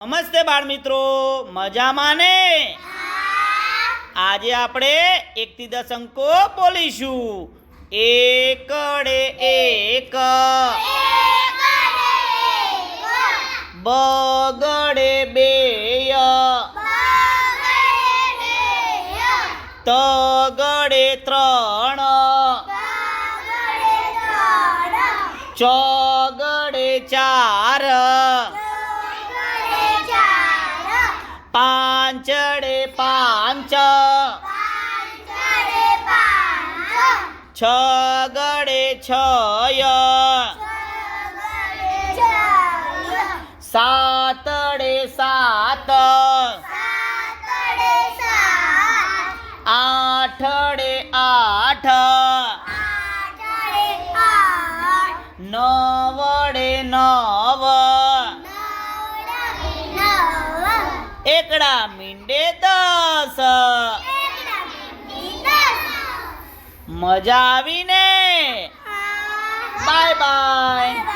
નમસ્તે બાળ મિત્રો મજામાં ને આજે આપણે એકથી દસ અંકો બોલીશું. એકડે એક. બગડે બે તગડે ત્રણ. ચોગડે ચાર. પાંચડે પાંચ. છ. ગડે છ. સાતડે સાત. આઠડે આઠ. નવડે નવ. એકડા મીંડે દસ. મજા આવીને. Bye bye